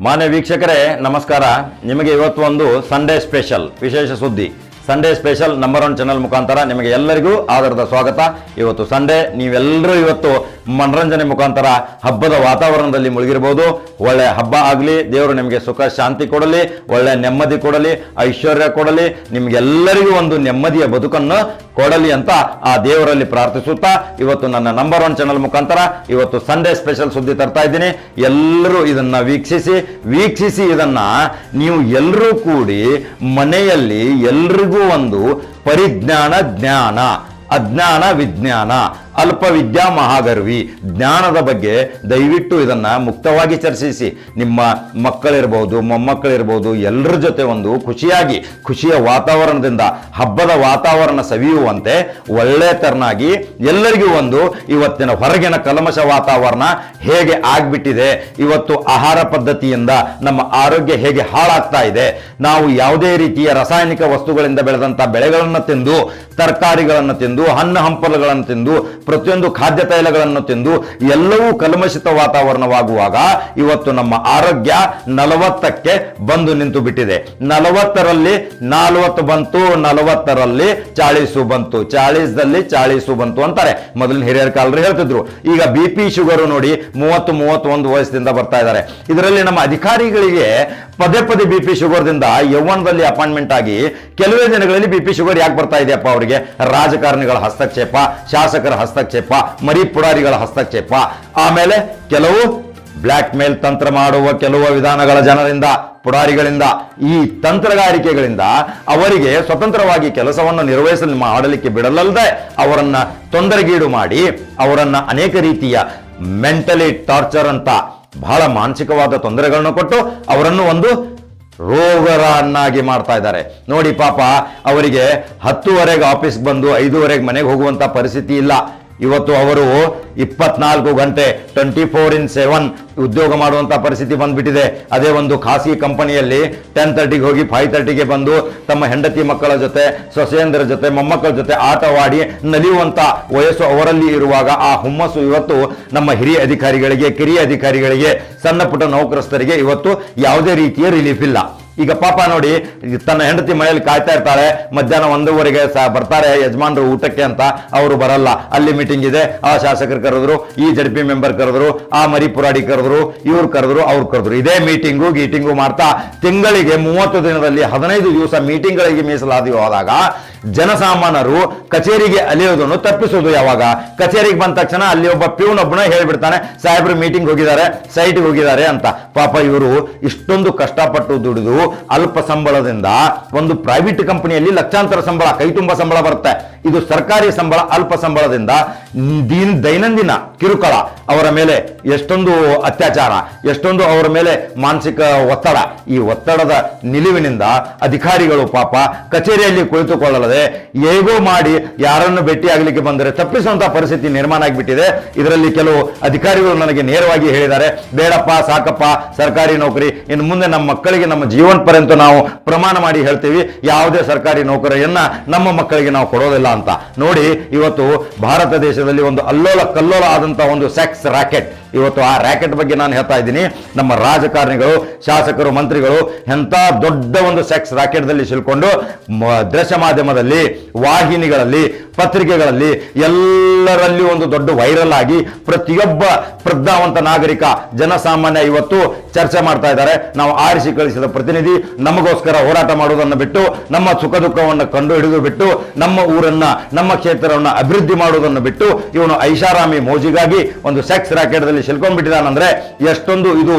ಮಾನ್ಯ ವೀಕ್ಷಕರೇ, ನಮಸ್ಕಾರ. ನಿಮಗೆ ಇವತ್ತು ಒಂದು ಸಂಡೇ ಸ್ಪೆಷಲ್ ವಿಶೇಷ ಸುದ್ದಿ. Sunday special number one channel ಮುಖಾಂತರ ನಿಮಗೆ ಎಲ್ಲರಿಗೂ ಆಧಾರದ ಸ್ವಾಗತ. ಇವತ್ತು ಸಂಡೇ ನೀವೆಲ್ಲರೂ ಇವತ್ತು ಮನರಂಜನೆ ಮುಖಾಂತರ ಹಬ್ಬದ ವಾತಾವರಣದಲ್ಲಿ ಮುಳುಗಿರ್ಬೋದು. ಒಳ್ಳೆ ಹಬ್ಬ ಆಗಲಿ, ದೇವರು ನಿಮಗೆ ಸುಖ, ಶಾಂತಿ ಕೊಡಲಿ, ಒಳ್ಳೆ ನೆಮ್ಮದಿ ಕೊಡಲಿ, ಐಶ್ವರ್ಯ ಕೊಡಲಿ, ನಿಮಗೆಲ್ಲರಿಗೂ ಒಂದು ನೆಮ್ಮದಿಯ ಬದುಕನ್ನು ಕೊಡಲಿ ಅಂತ ಆ ದೇವರಲ್ಲಿ ಪ್ರಾರ್ಥಿಸುತ್ತಾ, ಇವತ್ತು ನನ್ನ ನಂಬರ್ ಒನ್ ಚಾನಲ್ ಮುಖಾಂತರ ಇವತ್ತು ಸಂಡೇ ಸ್ಪೆಷಲ್ ಸುದ್ದಿ ತರ್ತಾ ಇದ್ದೀನಿ. ಎಲ್ಲರೂ ಇದನ್ನು ವೀಕ್ಷಿಸಿ ವೀಕ್ಷಿಸಿ ಇದನ್ನು ನೀವು ಎಲ್ಲರೂ ಕೂಡಿ ಮನೆಯಲ್ಲಿ ಎಲ್ರಿಗೂ ಒಂದು ಪರಿಜ್ಞಾನ ಜ್ಞಾನ, ಅಜ್ಞಾನ ವಿಜ್ಞಾನ. ಅಲ್ಪ ವಿದ್ಯಾ ಮಹಾಗರ್ವಿ. ಜ್ಞಾನದ ಬಗ್ಗೆ ದಯವಿಟ್ಟು ಇದನ್ನ ಮುಕ್ತವಾಗಿ ಚರ್ಚಿಸಿ. ನಿಮ್ಮ ಮಕ್ಕಳಿರ್ಬೋದು, ಮೊಮ್ಮಕ್ಕಳಿರ್ಬೋದು ಎಲ್ಲರ ಜೊತೆ ಒಂದು ಖುಷಿಯಾಗಿ, ಖುಷಿಯ ವಾತಾವರಣದಿಂದ, ಹಬ್ಬದ ವಾತಾವರಣ ಸವಿಯುವಂತೆ ಒಳ್ಳೆ ತರನಾಗಿ ಎಲ್ಲರಿಗೂ ಒಂದು ಇವತ್ತಿನ ಹೊರಗಿನ ಕಲಮಶ ವಾತಾವರಣ ಹೇಗೆ ಆಗ್ಬಿಟ್ಟಿದೆ, ಇವತ್ತು ಆಹಾರ ಪದ್ಧತಿಯಿಂದ ನಮ್ಮ ಆರೋಗ್ಯ ಹೇಗೆ ಹಾಳಾಗ್ತಾ ಇದೆ, ನಾವು ಯಾವುದೇ ರೀತಿಯ ರಾಸಾಯನಿಕ ವಸ್ತುಗಳಿಂದ ಬೆಳೆದಂತ ಬೆಳೆಗಳನ್ನು ತಿಂದು, ತರಕಾರಿಗಳನ್ನು ತಿಂದು, ಹಣ್ಣು ಹಂಪಲುಗಳನ್ನು ತಿಂದು ಪ್ರತಿಯೊಂದು ಖಾದ್ಯ ತೈಲಗಳನ್ನು ತಿಂದು ಎಲ್ಲವೂ ಕಲ್ಮಶಿತ ವಾತಾವರಣವಾಗುವಾಗ ಇವತ್ತು ನಮ್ಮ ಆರೋಗ್ಯ ನಲವತ್ತಕ್ಕೆ ಬಂದು ನಿಂತು ಬಿಟ್ಟಿದೆ. ನಲವತ್ತರಲ್ಲಿ ನಾಲ್ವತ್ತು ಬಂತು, ನಲವತ್ತರಲ್ಲಿ ಚಾಳೀಸು ಬಂತು. ಚಾಳೀಸ್ದಲ್ಲಿ ಚಾಳೀಸು ಬಂತು ಅಂತಾರೆ. ಮೊದಲಿನ ಹಿರಿಯರ ಕಾಲರು ಹೇಳ್ತಿದ್ರು. ಈಗ ಬಿ ಪಿ ಶುಗರು ನೋಡಿ ಮೂವತ್ತು, ಮೂವತ್ತೊಂದು ವಯಸ್ಸಿಂದ ಬರ್ತಾ ಇದ್ದಾರೆ. ಇದರಲ್ಲಿ ನಮ್ಮ ಅಧಿಕಾರಿಗಳಿಗೆ ಪದೇ ಪದೇ ಬಿ ಪಿ ಶುಗರ್ದಿಂದ ಯೌವನದಲ್ಲಿ ಅಪಾಯಿಂಟ್ಮೆಂಟ್ ಆಗಿ ಕೆಲವೇ ದಿನಗಳಲ್ಲಿ ಬಿ ಪಿ ಶುಗರ್ ಯಾಕೆ ಬರ್ತಾ ಇದೆಯಪ್ಪ ಅವರಿಗೆ? ರಾಜಕಾರಣಿಗಳ ಹಸ್ತಕ್ಷೇಪ, ಶಾಸಕರ ಹಸ್ತಕ್ಷೇಪ, ಮರಿ ಪುಡಾರಿಗಳ ಹಸ್ತಕ್ಷೇಪ. ಆಮೇಲೆ ಕೆಲವು ಬ್ಲ್ಯಾಕ್ ಮೇಲ್ ತಂತ್ರ ಮಾಡುವ ಕೆಲವು ವಿಧಾನಗಳ ಜನರಿಂದ, ಪುಡಾರಿಗಳಿಂದ, ಈ ತಂತ್ರಗಾರಿಕೆಗಳಿಂದ ಅವರಿಗೆ ಸ್ವತಂತ್ರವಾಗಿ ಕೆಲಸವನ್ನು ನಿರ್ವಹಿಸಲು ಮಾಡಲಿಕ್ಕೆ ಬಿಡಲಲ್ಲದೆ ಅವರನ್ನ ತೊಂದರೆಗೀಡು ಮಾಡಿ, ಅವರನ್ನ ಅನೇಕ ರೀತಿಯ ಮೆಂಟಲಿ ಟಾರ್ಚರ್ ಅಂತ ಬಹಳ ಮಾನಸಿಕವಾದ ತೊಂದರೆಗಳನ್ನು ಕೊಟ್ಟು ಅವರನ್ನು ಒಂದು ರೋಗರನ್ನಾಗಿ ಮಾಡ್ತಾ ಇದ್ದಾರೆ. ನೋಡಿ ಪಾಪ, ಅವರಿಗೆ ಹತ್ತುವರೆಗೆ ಆಫೀಸ್ಗೆ ಬಂದು ಐದೂವರೆಗೆ ಮನೆಗೆ ಹೋಗುವಂತ ಪರಿಸ್ಥಿತಿ ಇಲ್ಲ. ಇವತ್ತು ಅವರು ಇಪ್ಪತ್ನಾಲ್ಕು ಗಂಟೆ ಟ್ವೆಂಟಿ ಫೋರ್ ಇನ್ ಸೆವೆನ್ ಉದ್ಯೋಗ ಮಾಡುವಂತ ಪರಿಸ್ಥಿತಿ ಬಂದ್ಬಿಟ್ಟಿದೆ. ಅದೇ ಒಂದು ಖಾಸಗಿ ಕಂಪನಿಯಲ್ಲಿ ಟೆನ್ ತರ್ಟಿಗೆ ಹೋಗಿ ಫೈವ್ ತರ್ಟಿಗೆ ಬಂದು ತಮ್ಮ ಹೆಂಡತಿ ಮಕ್ಕಳ ಜೊತೆ, ಸೊಸೆಯಂದರ ಜೊತೆ, ಮೊಮ್ಮಕ್ಕಳ ಜೊತೆ ಆಟವಾಡಿ ನಲಿಯುವಂತ ವಯಸ್ಸು ಅವರಲ್ಲಿ ಇರುವಾಗ ಆ ಹುಮ್ಮಸ್ಸು ಇವತ್ತು ನಮ್ಮ ಹಿರಿಯ ಅಧಿಕಾರಿಗಳಿಗೆ, ಕಿರಿಯ ಅಧಿಕಾರಿಗಳಿಗೆ ಸಣ್ಣ ಪುಟ್ಟ ನೌಕರಸ್ಥರಿಗೆ ಇವತ್ತು ಯಾವುದೇ ರೀತಿಯ ರಿಲೀಫ್ ಇಲ್ಲ. ಈಗ ಪಾಪ ನೋಡಿ ತನ್ನ ಹೆಂಡತಿ ಮನೆಯಲ್ಲಿ ಕಾಯ್ತಾ ಇರ್ತಾರೆ ಮಧ್ಯಾಹ್ನ ಒಂದೂವರೆಗೆ ಸಹ ಬರ್ತಾರೆ ಯಜಮಾನರು ಊಟಕ್ಕೆ ಅಂತ ಅವರು ಬರಲ್ಲ. ಅಲ್ಲಿ ಮೀಟಿಂಗ್ ಇದೆ, ಆ ಶಾಸಕರು ಕರೆದ್ರು, ಈ ಜಡ್ ಪಿ ಮೆಂಬರ್ ಕರೆದ್ರು, ಆ ಮರಿ ಪುರಾಡಿ ಕರೆದ್ರು, ಇವ್ರು ಕರೆದ್ರು, ಅವ್ರು ಕರೆದ್ರು. ಇದೇ ಮೀಟಿಂಗು ಗೀಟಿಂಗು ಮಾಡ್ತಾ ತಿಂಗಳಿಗೆ ಮೂವತ್ತು ದಿನದಲ್ಲಿ ಹದಿನೈದು ದಿವಸ ಮೀಟಿಂಗ್ಗಳಿಗೆ ಮೀಸಲಾದಿ ಹೋದಾಗ ಜನಸಾಮಾನ್ಯರು ಕಚೇರಿಗೆ ಅಲಿಯೋದನ್ನು ತಪ್ಪಿಸೋದು ಯಾವಾಗ? ಕಚೇರಿಗೆ ಬಂದ ತಕ್ಷಣ ಅಲ್ಲಿ ಒಬ್ಬ ಪ್ಯೂನ್ ಒಬ್ಬನ ಹೇಳ್ಬಿಡ್ತಾನೆ, ಸಾಹೇಬ್ರು ಮೀಟಿಂಗ್ ಹೋಗಿದ್ದಾರೆ ಸೈಟ್ಗೆ ಹೋಗಿದ್ದಾರೆ ಅಂತ. ಪಾಪ ಇವರು ಇಷ್ಟೊಂದು ಕಷ್ಟಪಟ್ಟು ದುಡಿದು ಅಲ್ಪ ಸಂಬಳದಿಂದ ಒಂದು ಪ್ರೈವೇಟ್ ಕಂಪನಿಯಲ್ಲಿ ಲಕ್ಷಾಂತರ ಸಂಬಳ, ಕೈ ತುಂಬ ಸಂಬಳ ಬರುತ್ತೆ. ಇದು ಸರ್ಕಾರಿ ಸಂಬಳ, ಅಲ್ಪ ಸಂಬಳದಿಂದ ದೀನ್ ದೈನಂದಿನ ಕಿರುಕುಳ. ಅವರ ಮೇಲೆ ಎಷ್ಟೊಂದು ಅತ್ಯಾಚಾರ, ಎಷ್ಟೊಂದು ಅವರ ಮೇಲೆ ಮಾನಸಿಕ ಒತ್ತಡ. ಈ ಒತ್ತಡದ ನಿಲುವಿನಿಂದ ಅಧಿಕಾರಿಗಳು ಪಾಪ ಕಚೇರಿಯಲ್ಲಿ ಕುಳಿತುಕೊಳ್ಳದೆ ಹೇಗೋ ಮಾಡಿ ಯಾರನ್ನು ಭೇಟಿಯಾಗಲಿಕ್ಕೆ ಬಂದರೆ ತಪ್ಪಿಸುವಂತಹ ಪರಿಸ್ಥಿತಿ ನಿರ್ಮಾಣ ಆಗಿಬಿಟ್ಟಿದೆ. ಇದರಲ್ಲಿ ಕೆಲವು ಅಧಿಕಾರಿಗಳು ನನಗೆ ನೇರವಾಗಿ ಹೇಳಿದ್ದಾರೆ, ಬೇಡಪ್ಪ, ಸಾಕಪ್ಪ, ಸರ್ಕಾರಿ ನೌಕರಿ, ಇನ್ನು ಮುಂದೆ ನಮ್ಮ ಮಕ್ಕಳಿಗೆ ನಮ್ಮ ಜೀವನ ಪರ್ಯಂತ ನಾವು ಪ್ರಮಾಣ ಮಾಡಿ ಹೇಳ್ತೀವಿ. ಯಾವುದೇ ಸರ್ಕಾರಿ ನೌಕರಿಯನ್ನ ನಮ್ಮ ಮಕ್ಕಳಿಗೆ ನಾವು ಕೊಡೋದಿಲ್ಲ ಅಂತ. ನೋಡಿ, ಇವತ್ತು ಭಾರತ ದೇಶದಲ್ಲಿ ಒಂದು ಅಲ್ಲೋಲ ಕಲ್ಲೋಲ ಆದಂತಹ ಒಂದು ಸೆಕ್ಸ್ ರಾಕೆಟ್. ಇವತ್ತು ಆ ರ್ಯಾಕೆಟ್ ಬಗ್ಗೆ ನಾನು ಹೇಳ್ತಾ ಇದ್ದೀನಿ. ನಮ್ಮ ರಾಜಕಾರಣಿಗಳು, ಶಾಸಕರು, ಮಂತ್ರಿಗಳು ಎಂಥ ದೊಡ್ಡ ಒಂದು ಸೆಕ್ಸ್ ರ್ಯಾಕೆಟ್ದಲ್ಲಿ ಸಿಲ್ಕೊಂಡು ದೃಶ್ಯ ಮಾಧ್ಯಮದಲ್ಲಿ, ವಾಹಿನಿಗಳಲ್ಲಿ ಪತ್ರಿಕೆಗಳಲ್ಲಿ ಎಲ್ಲರಲ್ಲಿ ಒಂದು ದೊಡ್ಡ ವೈರಲ್ ಆಗಿ ಪ್ರತಿಯೊಬ್ಬ ಪ್ರಜ್ಞಾವಂತ ನಾಗರಿಕ, ಜನಸಾಮಾನ್ಯ ಇವತ್ತು ಚರ್ಚೆ ಮಾಡ್ತಾ ಇದ್ದಾರೆ. ನಾವು ಆರಿಸಿ ಕಳಿಸಿದ ಪ್ರತಿನಿಧಿ ನಮಗೋಸ್ಕರ ಹೋರಾಟ ಮಾಡುವುದನ್ನು ಬಿಟ್ಟು, ನಮ್ಮ ಸುಖ ದುಃಖವನ್ನು ಕಂಡು ಹಿಡಿದು ಬಿಟ್ಟು, ನಮ್ಮ ಊರನ್ನ, ನಮ್ಮ ಕ್ಷೇತ್ರವನ್ನು ಅಭಿವೃದ್ಧಿ ಮಾಡುವುದನ್ನು ಬಿಟ್ಟು, ಇವನು ಐಷಾರಾಮಿ ಮೋಜಿಗಾಗಿ ಒಂದು ಸೆಕ್ಸ್ ರಾಕೆಟ್ದಲ್ಲಿ ಸಿಲ್ಕೊಂಡ್ಬಿಟ್ಟಿದ್ದಾನಂದ್ರೆ ಎಷ್ಟೊಂದು ಇದು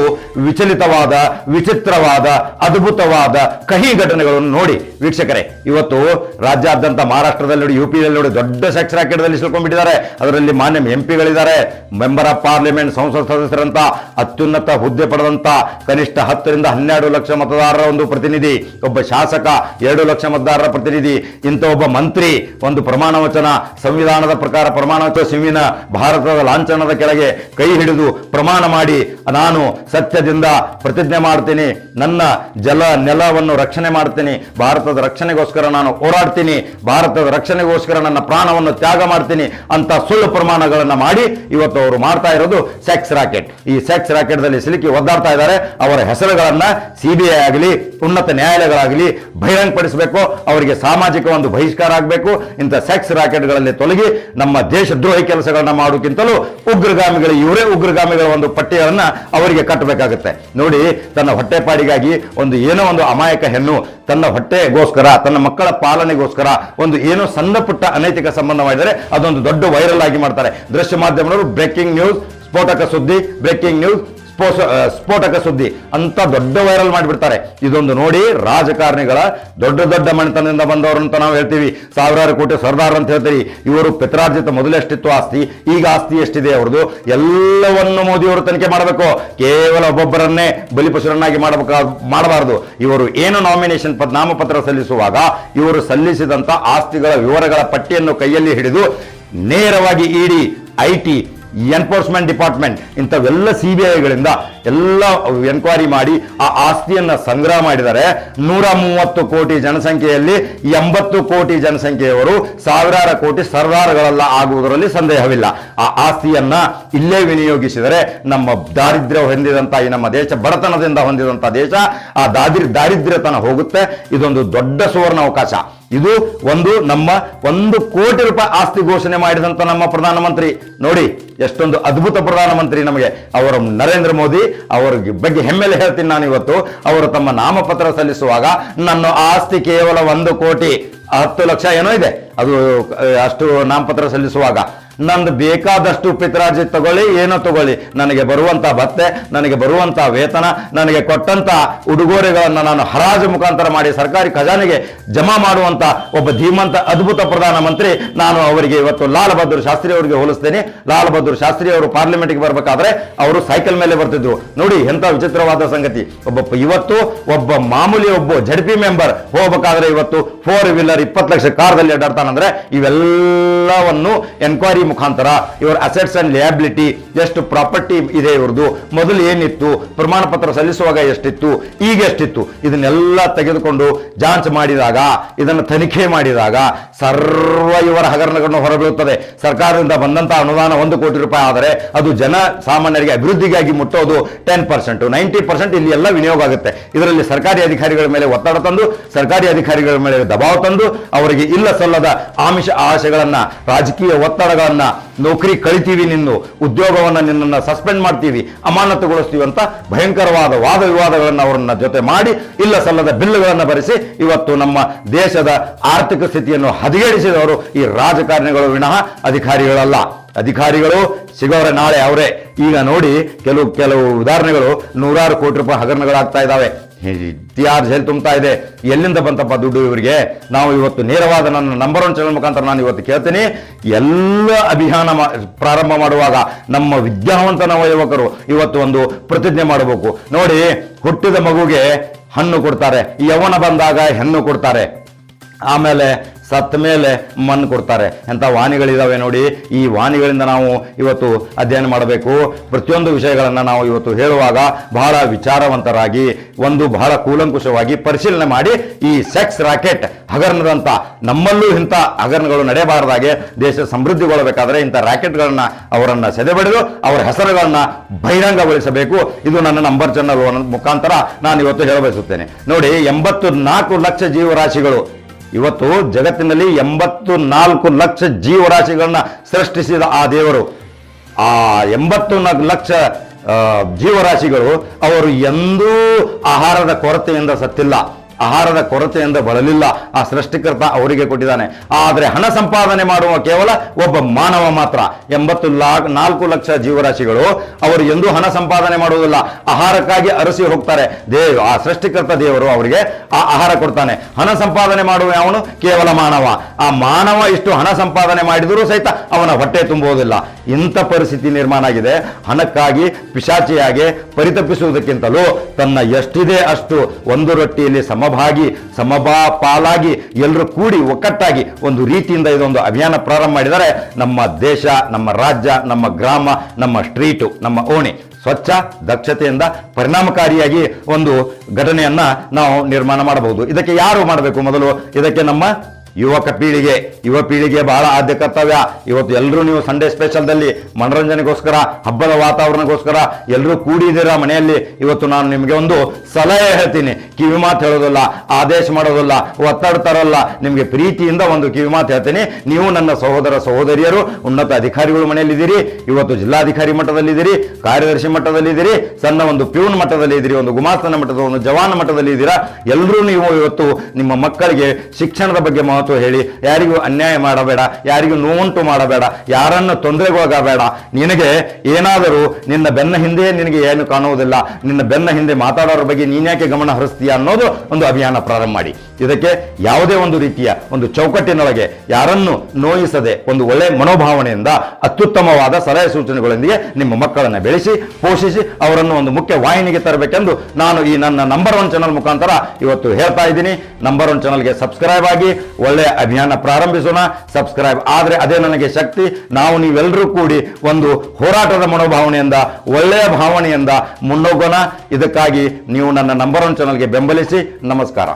ವಿಚಲಿತವಾದ, ವಿಚಿತ್ರವಾದ, ಅದ್ಭುತವಾದ ಕಹಿ ಘಟನೆಗಳನ್ನು ನೋಡಿ ವೀಕ್ಷಕರೇ, ಇವತ್ತು ರಾಜ್ಯಾದ್ಯಂತ ಮಹಾರಾಷ್ಟ್ರದಲ್ಲಿ ನೋಡಿ ಯು ನೋಡಿ ದೊಡ್ಡ ಸೆಕ್ಸ್ ರಾಕೆಟ್ದಲ್ಲಿ ಸಿಲ್ಕೊಂಡ್ಬಿಟ್ಟಿದ್ದಾರೆ. ಅದರಲ್ಲಿ ಮಾನ್ಯ ಎಂ ಪಿಗಳಿದ್ದಾರೆ ಮೆಂಬರ್ ಆಫ್ ಪಾರ್ಲಿಮೆಂಟ್, ಸಂಸತ್ ಸದಸ್ಯರಂತ, ಅತ್ಯುನ್ನತ ಹುದ್ದೆ ಪಡೆದಂತ, ಕನಿಷ್ಠ ಹತ್ತರಿಂದ ಹನ್ನೆರಡು ಲಕ್ಷ ಮತದಾರರ ಒಂದು ಪ್ರತಿನಿಧಿ, ಒಬ್ಬ ಶಾಸಕ, ಎರಡು ಲಕ್ಷ ಮತದಾರರ ಪ್ರತಿನಿಧಿ, ಇಂಥ ಒಬ್ಬ ಮಂತ್ರಿ, ಒಂದು ಪ್ರಮಾಣ ವಚನ, ಸಂವಿಧಾನದ ಪ್ರಕಾರ ಪ್ರಮಾಣ ವಚನ ಭಾರತದ ಲಾಂಛನದ ಕೆಳಗೆ ಕೈ ಹಿಡಿದು ಪ್ರಮಾಣ ಮಾಡಿ, ನಾನು ಸತ್ಯದಿಂದ ಪ್ರತಿಜ್ಞೆ ಮಾಡ್ತೀನಿ, ನನ್ನ ಜಲ ನೆಲವನ್ನು ರಕ್ಷಣೆ ಮಾಡ್ತೀನಿ, ಭಾರತದ ರಕ್ಷಣೆಗೋಸ್ಕರ ನಾನು ಹೋರಾಡ್ತೀನಿ, ಭಾರತದ ರಕ್ಷಣೆಗೋಸ್ಕರ ನನ್ನ ನನ್ನ ಪ್ರಾಣವನ್ನು ತ್ಯಾಗ ಮಾಡ್ತೀನಿ ಅಂತ ಸುಳ್ಳು ಪ್ರಮಾಣಗಳನ್ನು ಮಾಡಿ ಇವತ್ತು ಅವರು ಮಾಡ್ತಾ ಇರೋದು ಸೆಕ್ಸ್ ರಾಕೆಟ್. ಈ ಸೆಕ್ಸ್ ರಾಕೆಟ್ದಲ್ಲಿ ಸಿಲುಕಿ ಒದ್ದಾಡ್ತಾ ಇದ್ದಾರೆ. ಅವರ ಹೆಸರುಗಳನ್ನ ಸಿಬಿಐ ಆಗಲಿ, ಉನ್ನತ ನ್ಯಾಯಾಲಯಗಳಾಗಲಿ ಬಹಿರಂಗಪಡಿಸಬೇಕು. ಅವರಿಗೆ ಸಾಮಾಜಿಕ ಒಂದು ಬಹಿಷ್ಕಾರ ಆಗಬೇಕು. ಇಂಥ ಸೆಕ್ಸ್ ರಾಕೆಟ್ಗಳಲ್ಲಿ ತೊಲಗಿ ನಮ್ಮ ದೇಶದ್ರೋಹಿ ಕೆಲಸಗಳನ್ನ ಮಾಡೋಕ್ಕಿಂತಲೂ ಉಗ್ರಗಾಮಿಗಳು, ಇವರೇ ಉಗ್ರಗಾಮಿಗಳ ಒಂದು ಪಟ್ಟಿಯನ್ನು ಅವರಿಗೆ ಕಟ್ಟಬೇಕಾಗುತ್ತೆ. ನೋಡಿ, ತನ್ನ ಹೊಟ್ಟೆಪಾಡಿಗಾಗಿ ಒಂದು ಏನೋ ಒಂದು ಅಮಾಯಕ ಹೆಣ್ಣು ತನ್ನ ಹೊಟ್ಟೆಗೋಸ್ಕರ, ತನ್ನ ಮಕ್ಕಳ ಪಾಲನೆಗೋಸ್ಕರ ಒಂದು ಏನೋ ಸಣ್ಣ ಪುಟ್ಟ ಅನೈತಿಕ ಸಂಬಂಧ ಮಾಡಿದರೆ ಅದೊಂದು ದೊಡ್ಡ ವೈರಲ್ ಆಗಿ ಮಾಡ್ತಾರೆ. ದೃಶ್ಯ ಮಾಧ್ಯಮದವರು ಬ್ರೇಕಿಂಗ್ ನ್ಯೂಸ್ ಸ್ಫೋಟಕ ಸುದ್ದಿ ಬ್ರೇಕಿಂಗ್ ನ್ಯೂಸ್ ಸ್ಫೋಸ ಆ, ಸ್ಫೋಟಕ ಸುದ್ದಿ. ಅಂತ ದೊಡ್ಡ ವೈರಲ್ ಮಾಡಿಬಿಡ್ತಾರೆ. ಇದೊಂದು ನೋಡಿ ರಾಜಕಾರಣಿಗಳ ದೊಡ್ಡ ದೊಡ್ಡ ಮನೆತನದಿಂದ ಬಂದವರು ಅಂತ ನಾವು ಹೇಳ್ತೀವಿ. ಸಾವಿರಾರು ಕೋಟಿ ಸರ್ದಾರ್ ಅಂತ ಹೇಳ್ತೀವಿ ಇವರು ಪಿತ್ರಾರ್ಜಿತ ಮೊದಲೆಷ್ಟಿತ್ತು ಆಸ್ತಿ ಈಗ ಆಸ್ತಿ ಎಷ್ಟಿದೆ ಅವ್ರದ್ದು? ಎಲ್ಲವನ್ನು ಮೋದಿಯವರು ತನಿಖೆ ಮಾಡಬೇಕು. ಕೇವಲ ಒಬ್ಬೊಬ್ಬರನ್ನೇ ಬಲಿಪಶುರನ್ನಾಗಿ ಮಾಡಬೇಕ ಮಾಡಬಾರದು. ಇವರು ಏನು ನಾಮಿನೇಷನ್ ಪತ್ ನಾಮಪತ್ರ ಸಲ್ಲಿಸುವಾಗ ಇವರು ಸಲ್ಲಿಸಿದಂತ ಆಸ್ತಿಗಳ ವಿವರಗಳ ಪಟ್ಟಿಯನ್ನು ಕೈಯಲ್ಲಿ ಹಿಡಿದು ನೇರವಾಗಿ ED I T enforcement department ಇಂಥವೆಲ್ಲ ಸಿ ಬಿ ಐಗಳಿಂದ ಎಲ್ಲ ಎನ್ಕ್ವೈರಿ ಮಾಡಿ ಆ ಆಸ್ತಿಯನ್ನು ಸಂಗ್ರಹ ಮಾಡಿದರೆ ನೂರ ಮೂವತ್ತು ಕೋಟಿ ಜನಸಂಖ್ಯೆಯಲ್ಲಿ ಎಂಬತ್ತು ಕೋಟಿ ಜನಸಂಖ್ಯೆಯವರು ಸಾವಿರಾರು ಕೋಟಿ ಸರ್ದಾರಗಳೆಲ್ಲ ಆಗುವುದರಲ್ಲಿ ಸಂದೇಹವಿಲ್ಲ. ಆ ಆಸ್ತಿಯನ್ನ ಇಲ್ಲೇ ವಿನಿಯೋಗಿಸಿದರೆ ನಮ್ಮ ದಾರಿದ್ರ್ಯ ಹೊಂದಿದಂಥ ಈ ನಮ್ಮ ದೇಶ, ಬಡತನದಿಂದ ಹೊಂದಿದಂಥ ದೇಶ, ಆ ದಾರಿ ದಾರಿದ್ರ್ಯತನ ಹೋಗುತ್ತೆ. ಇದೊಂದು ದೊಡ್ಡ ಸುವರ್ಣ ಅವಕಾಶ ಇದು ಒಂದು ನಮ್ಮ ಒಂದು ಕೋಟಿ ರೂಪಾಯಿ ಆಸ್ತಿ ಘೋಷಣೆ ಮಾಡಿದಂತ ನಮ್ಮ ಪ್ರಧಾನಮಂತ್ರಿ. ನೋಡಿ, ಎಷ್ಟೊಂದು ಅದ್ಭುತ ಪ್ರಧಾನಮಂತ್ರಿ ನಮಗೆ. ಅವರ ನರೇಂದ್ರ ಮೋದಿ ಅವರ ಬಗ್ಗೆ ಹೆಮ್ಮೆಲೆ ಹೇಳ್ತೀನಿ ನಾನು ಇವತ್ತು. ಅವರು ತಮ್ಮ ನಾಮಪತ್ರ ಸಲ್ಲಿಸುವಾಗ ನನ್ನ ಆಸ್ತಿ ಕೇವಲ ಒಂದು ಕೋಟಿ, ಹತ್ತು ಲಕ್ಷ ಏನೋ ಇದೆ. ಅದು, ಅಷ್ಟು ನಾಮಪತ್ರ ಸಲ್ಲಿಸುವಾಗ. ನಂದು ಬೇಕಾದಷ್ಟು ಪಿತ್ರಾರ್ಜಿ ತಗೊಳ್ಳಿ, ಏನೋ ತಗೊಳ್ಳಿ. ನನಗೆ ಬರುವಂತ ಭತ್ತೆ, ನನಗೆ ಬರುವಂತ ವೇತನ, ನನಗೆ ಕೊಟ್ಟಂತ ಉಡುಗೊರೆಗಳನ್ನು ನಾನು ಹರಾಜು ಮುಖಾಂತರ ಮಾಡಿ ಸರ್ಕಾರಿ ಖಜಾನೆಗೆ ಜಮಾ ಮಾಡುವಂತ ಒಬ್ಬ ಧೀಮಂತ, ಅದ್ಭುತ ಪ್ರಧಾನಮಂತ್ರಿ ನಾನು ಅವರಿಗೆ ಇವತ್ತು ಲಾಲ್ ಬಹದ್ದೂರ್ ಶಾಸ್ತ್ರಿ ಅವರಿಗೆ ಹೋಲಿಸ್ತೇನೆ. ಲಾಲ್ ಬಹದ್ದೂರ್ ಶಾಸ್ತ್ರಿ ಅವರು ಪಾರ್ಲಿಮೆಂಟ್ಗೆ ಬರಬೇಕಾದ್ರೆ ಅವರು ಸೈಕಲ್ ಮೇಲೆ ಬರ್ತಿದ್ರು. ನೋಡಿ ಎಂತ ವಿಚಿತ್ರವಾದ ಸಂಗತಿ. ಒಬ್ಬ ಇವತ್ತು ಒಬ್ಬ ಮಾಮೂಲಿ ಒಬ್ಬ ಜಡ್ಪಿ ಮೆಂಬರ್ ಹೋಗಬೇಕಾದ್ರೆ ಇವತ್ತು ಫೋರ್ ವೀಲರ್ ಇಪ್ಪತ್ತು ಲಕ್ಷ ಕಾರ್ದಲ್ಲಿ ಅಡ್ಡಾಡ್ತಾನಂದ್ರೆ ಇವೆಲ್ಲವನ್ನು ಎನ್ಕ್ವೈರಿ ಮುಖಾಂತರ ಇವರ ಅಸೆಟ್ಸ್ ಅಂಡ್ ಲಿಯಾಬಿಲಿಟಿ ಎಷ್ಟು ಪ್ರಾಪರ್ಟಿ ಇದೆ ಇವ್ರದ್ದು. ಮೊದಲು ಏನಿತ್ತು? ಪ್ರಮಾಣ ಪತ್ರ ಸಲ್ಲಿಸುವಾಗ ಎಷ್ಟಿತ್ತು? ಈಗ ಎಷ್ಟಿತ್ತು? ಇದನ್ನೆಲ್ಲ ತೆಗೆದುಕೊಂಡು ಜಾಂಚ್ ಮಾಡಿದಾಗ, ಇದನ್ನು ತನಿಖೆ ಮಾಡಿದಾಗ ಸರ್ವ ಇವರ ಹಗರಣಗಳನ್ನು ಹೊರಬೀಳುತ್ತದೆ. ಸರ್ಕಾರದಿಂದ ಬಂದಂತ ಅನುದಾನ ಒಂದು ಕೋಟಿ ರೂಪಾಯಿ ಆದರೆ ಅದು ಜನ ಸಾಮಾನ್ಯರಿಗೆ ಅಭಿವೃದ್ಧಿಗಾಗಿ ಮುಟ್ಟೋದು ಟೆನ್ ಪರ್ಸೆಂಟ್ ನೈಂಟಿ ಪರ್ಸೆಂಟ್ ಇಲ್ಲಿ ಎಲ್ಲ ವಿನಿಯೋಗ ಆಗುತ್ತೆ. ಇದರಲ್ಲಿ ಸರ್ಕಾರಿ ಅಧಿಕಾರಿಗಳ ಮೇಲೆ ಒತ್ತಡ ತಂದು, ಸರ್ಕಾರಿ ಅಧಿಕಾರಿಗಳ ಮೇಲೆ ದಬಾವ ತಂದು, ಅವರಿಗೆ ಇಲ್ಲ ಸಲ್ಲದ ಆಮಿಷ ಆಶೆಗಳನ್ನ, ರಾಜಕೀಯ ಒತ್ತಡಗಳನ್ನ ನೌಕರಿ ಕಳಿತೀವಿ ನಿನ್ನ, ಉದ್ಯೋಗವನ್ನ ನಿನ್ನನ್ನ ಸಸ್ಪೆಂಡ್ ಮಾಡ್ತೀವಿ, ಅಮಾನತುಗೊಳಿಸ್ತೀವಿ ಅಂತ ಭಯಂಕರವಾದ ವಾದ ವಿವಾದಗಳನ್ನು ಅವರನ್ನ ಜೊತೆ ಮಾಡಿ ಇಲ್ಲ ಸಲ್ಲದ ಬಿಲ್ಗಳನ್ನು ಭರಿಸಿ ಇವತ್ತು ನಮ್ಮ ದೇಶದ ಆರ್ಥಿಕ ಸ್ಥಿತಿಯನ್ನು ಹದಗೆಡಿಸಿದವರು ಈ ರಾಜಕಾರಣಿಗಳು. ವಿನಃ ಅಧಿಕಾರಿಗಳಲ್ಲ. ಅಧಿಕಾರಿಗಳು ಸಿಗೋರೆ ನಾಳೆ ಅವರೇ. ಈಗ ನೋಡಿ ಕೆಲವು ಕೆಲವು ಉದಾಹರಣೆಗಳು ನೂರಾರು ಕೋಟಿ ರೂಪಾಯಿ ಹಗರಣಗಳಾಗ್ತಾ ಇದ್ದಾವೆ. ಇತಿಹಾಸ ಜೈಲು ತುಂಬ್ತಾ ಇದೆ. ಎಲ್ಲಿಂದ ಬಂತಪ್ಪ ದುಡ್ಡು ಇವರಿಗೆ? ನಾವು ಇವತ್ತು ನೇರವಾದ ನನ್ನ ನಂಬರ್ ಒನ್ ಚಾನಲ್ ಮುಖಾಂತರ ನಾನು ಇವತ್ತು ಕೇಳ್ತೀನಿ. ಎಲ್ಲ ಅಭಿಯಾನ ಪ್ರಾರಂಭ ಮಾಡುವಾಗ ನಮ್ಮ ವಿದ್ಯಾವಂತ ನವ ಯುವಕರು ಇವತ್ತು ಒಂದು ಪ್ರತಿಜ್ಞೆ ಮಾಡಬೇಕು. ನೋಡಿ, ಹುಟ್ಟಿದ ಮಗುಗೆ ಹಣ್ಣು ಕೊಡ್ತಾರೆ. ಯವನ ಬಂದಾಗ ಹೆಣ್ಣು ಕೊಡ್ತಾರೆ. ಆಮೇಲೆ ಸತ್ತ ಮೇಲೆ ಮಣ್ಣು ಕೊಡ್ತಾರೆ. ಎಂಥ ವಾಣಿಗಳಿದ್ದಾವೆ ನೋಡಿ. ಈ ವಾಣಿಗಳಿಂದ ನಾವು ಇವತ್ತು ಅಧ್ಯಯನ ಮಾಡಬೇಕು. ಪ್ರತಿಯೊಂದು ವಿಷಯಗಳನ್ನು ನಾವು ಇವತ್ತು ಹೇಳುವಾಗ ಬಹಳ ವಿಚಾರವಂತರಾಗಿ, ಒಂದು ಬಹಳ ಕೂಲಂಕುಷವಾಗಿ ಪರಿಶೀಲನೆ ಮಾಡಿ ಈ ಸೆಕ್ಸ್ ರಾಕೆಟ್ ಹಗರಣದಂತ ನಮ್ಮಲ್ಲೂ ಇಂಥ ಹಗರಣಗಳು ನಡೆಯಬಾರದಾಗೆ ದೇಶ ಸಮೃದ್ಧಿಗೊಳ್ಳಬೇಕಾದ್ರೆ ಇಂಥ ರಾಕೆಟ್ಗಳನ್ನು ಅವರನ್ನು ಸೆದೆಬಡಿದು ಅವರ ಹೆಸರುಗಳನ್ನು ಬಹಿರಂಗಗೊಳಿಸಬೇಕು. ಇದು ನನ್ನ ನಂಬರ್ ಚೆನ್ನಲ್ ಮುಖಾಂತರ ನಾನು ಇವತ್ತು ಹೇಳಬಯಸುತ್ತೇನೆ. ನೋಡಿ, ಎಂಬತ್ತು ನಾಲ್ಕು ಲಕ್ಷ ಜೀವರಾಶಿಗಳು ಇವತ್ತು ಜಗತ್ತಿನಲ್ಲಿ ಎಂಬತ್ತು ನಾಲ್ಕು ಲಕ್ಷ ಜೀವರಾಶಿಗಳನ್ನ ಸೃಷ್ಟಿಸಿದ ಆ ದೇವರು. ಆ ಎಂಬತ್ತು ನಾಲ್ಕು ಲಕ್ಷ ಜೀವರಾಶಿಗಳು ಅವರು ಎಂದೂ ಆಹಾರದ ಕೊರತೆಯಿಂದ ಸತ್ತಿಲ್ಲ. ಆಹಾರದ ಕೊರತೆಯಿಂದ ಬಳಲಿಲ್ಲ. ಆ ಸೃಷ್ಟಿಕರ್ತ ಅವರಿಗೆ ಕೊಟ್ಟಿದ್ದಾನೆ. ಆದರೆ ಹಣ ಸಂಪಾದನೆ ಮಾಡುವ ಕೇವಲ ಒಬ್ಬ ಮಾನವ ಮಾತ್ರ. ಎಂಬತ್ತು ಲಾಕ್ ನಾಲ್ಕು ಲಕ್ಷ ಜೀವರಾಶಿಗಳು ಅವರು ಎಂದೂ ಹಣ ಸಂಪಾದನೆ ಮಾಡುವುದಿಲ್ಲ. ಆಹಾರಕ್ಕಾಗಿ ಅರಸಿ ಹೋಗ್ತಾರೆ. ದೇವ್, ಆ ಸೃಷ್ಟಿಕರ್ತ ದೇವರು ಅವರಿಗೆ ಆ ಆಹಾರ ಕೊಡ್ತಾನೆ. ಹಣ ಸಂಪಾದನೆ ಮಾಡುವ ಅವನು ಕೇವಲ ಮಾನವ. ಆ ಮಾನವ ಇಷ್ಟು ಹಣ ಸಂಪಾದನೆ ಮಾಡಿದರೂ ಸಹಿತ ಅವನ ಹೊಟ್ಟೆ ತುಂಬುವುದಿಲ್ಲ. ಇಂಥ ಪರಿಸ್ಥಿತಿ ನಿರ್ಮಾಣ ಆಗಿದೆ. ಹಣಕ್ಕಾಗಿ ಪಿಶಾಚಿಯಾಗಿ ಪರಿತಪಿಸುವುದಕ್ಕಿಂತಲೂ ತನ್ನ ಎಷ್ಟಿದೆ ಅಷ್ಟು ಒಂದು ರೊಟ್ಟಿಯಲ್ಲಿ ಸಮಭಾಗಿ ಸಮಬಾ ಪಾಲಾಗಿ ಎಲ್ಲರೂ ಕೂಡಿ ಒಕ್ಕಟ್ಟಾಗಿ ಒಂದು ರೀತಿಯಿಂದ ಇದೊಂದು ಅಭಿಯಾನ ಪ್ರಾರಂಭ ಮಾಡಿದರೆ ನಮ್ಮ ದೇಶ, ನಮ್ಮ ರಾಜ್ಯ, ನಮ್ಮ ಗ್ರಾಮ, ನಮ್ಮ ಸ್ಟ್ರೀಟು, ನಮ್ಮ ಓಣಿ ಸ್ವಚ್ಛ, ದಕ್ಷತೆಯಿಂದ ಪರಿಣಾಮಕಾರಿಯಾಗಿ ಒಂದು ಘಟನೆಯನ್ನ ನಾವು ನಿರ್ಮಾಣ ಮಾಡಬಹುದು. ಇದಕ್ಕೆ ಯಾರು ಮಾಡಬೇಕು? ಮೊದಲು ಇದಕ್ಕೆ ನಮ್ಮ ಯುವಕ ಪೀಳಿಗೆ, ಯುವ ಪೀಳಿಗೆ ಬಹಳ ಆದ್ಯ ಕರ್ತವ್ಯ. ಇವತ್ತು ಎಲ್ಲರೂ ನೀವು ಸಂಡೇ ಸ್ಪೆಷಲ್ದಲ್ಲಿ ಮನರಂಜನೆಗೋಸ್ಕರ, ಹಬ್ಬದ ವಾತಾವರಣಕ್ಕೋಸ್ಕರ ಎಲ್ಲರೂ ಕೂಡಿದ್ದೀರಾ ಮನೆಯಲ್ಲಿ? ಇವತ್ತು ನಾನು ನಿಮಗೆ ಒಂದು ಸಲಹೆ ಹೇಳ್ತೀನಿ. ಕಿವಿ ಮಾತು ಹೇಳೋದಿಲ್ಲ, ಆದೇಶ ಮಾಡೋದಿಲ್ಲ ಒತ್ತಡ ನಿಮಗೆ ಪ್ರೀತಿಯಿಂದ ಒಂದು ಕಿವಿ ಮಾತು ಹೇಳ್ತೀನಿ. ನೀವು ನನ್ನ ಸಹೋದರ ಸಹೋದರಿಯರು, ಉನ್ನತ ಅಧಿಕಾರಿಗಳು ಮನೆಯಲ್ಲಿದ್ದೀರಿ, ಇವತ್ತು ಜಿಲ್ಲಾಧಿಕಾರಿ ಮಟ್ಟದಲ್ಲಿದ್ದೀರಿ, ಕಾರ್ಯದರ್ಶಿ ಮಟ್ಟದಲ್ಲಿದ್ದೀರಿ, ಸಣ್ಣ ಒಂದು ಪ್ಯೂನ್ ಮಟ್ಟದಲ್ಲಿ ಇದ್ದೀರಿ ಒಂದು ಗುಮಾಸ್ತನ ಮಟ್ಟದ, ಒಂದು ಜವಾನ ಮಟ್ಟದಲ್ಲಿ ಇದ್ದೀರಾ ಎಲ್ಲರೂ ನೀವು ಇವತ್ತು ನಿಮ್ಮ ಮಕ್ಕಳಿಗೆ ಶಿಕ್ಷಣದ ಬಗ್ಗೆ ಮಹತ್ವ ಹೇಳಿ, ಯಾರಿಗೂ ಅನ್ಯಾಯ ಮಾಡಬೇಡ, ಯಾರಿಗೂ ನೋವುಂಟು ಮಾಡಬೇಡ, ಯಾರನ್ನು ತೊಂದರೆಗೊಳಗಬೇಡ ನಿನಗೆ ಏನಾದರೂ ನಿನ್ನ ಬೆನ್ನ ಹಿಂದೆಯೇ ನಿನಗೆ ಏನು ಕಾಣುವುದಿಲ್ಲ, ನಿನ್ನ ಬೆನ್ನ ಹಿಂದೆ ಮಾತಾಡೋರ ಬಗ್ಗೆ ನೀನ್ಯಾಕೆ ಗಮನ ಹರಿಸ್ತೀಯ ಅನ್ನೋದು ಒಂದು ಅಭಿಯಾನ ಪ್ರಾರಂಭ ಮಾಡಿ. ಇದಕ್ಕೆ ಯಾವುದೇ ಒಂದು ರೀತಿಯ ಒಂದು ಚೌಕಟ್ಟಿನೊಳಗೆ ಯಾರನ್ನು ನೋಯಿಸದೆ ಒಂದು ಒಳ್ಳೆ ಮನೋಭಾವನೆಯಿಂದ ಅತ್ಯುತ್ತಮವಾದ ಸಲಹೆ ಸೂಚನೆಗಳೊಂದಿಗೆ ನಿಮ್ಮ ಮಕ್ಕಳನ್ನು ಬೆಳೆಸಿ, ಪೋಷಿಸಿ, ಅವರನ್ನು ಒಂದು ಮುಖ್ಯ ವಾಹಿನಿಗೆ ತರಬೇಕೆಂದು ನಾನು ಈ ನನ್ನ ನಂಬರ್ ಒನ್ ಚಾನಲ್ ಮುಖಾಂತರ ಇವತ್ತು ಹೇಳ್ತಾ ಇದ್ದೀನಿ. ನಂಬರ್ ಒನ್ ಚಾನಲ್ಗೆ ಸಬ್ಸ್ಕ್ರೈಬ್ ಆಗಿ ಒಳ್ಳೆಯ ಅಭಿಯಾನ ಪ್ರಾರಂಭಿಸೋಣ. ಸಬ್ಸ್ಕ್ರೈಬ್ ಆದರೆ ಅದೇ ನನಗೆ ಶಕ್ತಿ. ನಾವು ನೀವೆಲ್ಲರೂ ಕೂಡಿ ಒಂದು ಹೋರಾಟದ ಮನೋಭಾವನೆಯಿಂದ, ಒಳ್ಳೆಯ ಭಾವನೆಯಿಂದ ಮುನ್ನೋಗೋಣ. ಇದಕ್ಕಾಗಿ ನೀವು ನನ್ನ ನಂಬರ್ ಒನ್ ಚಾನಲ್ಗೆ ಬೆಂಬಲಿಸಿ, ನಮಸ್ಕಾರ.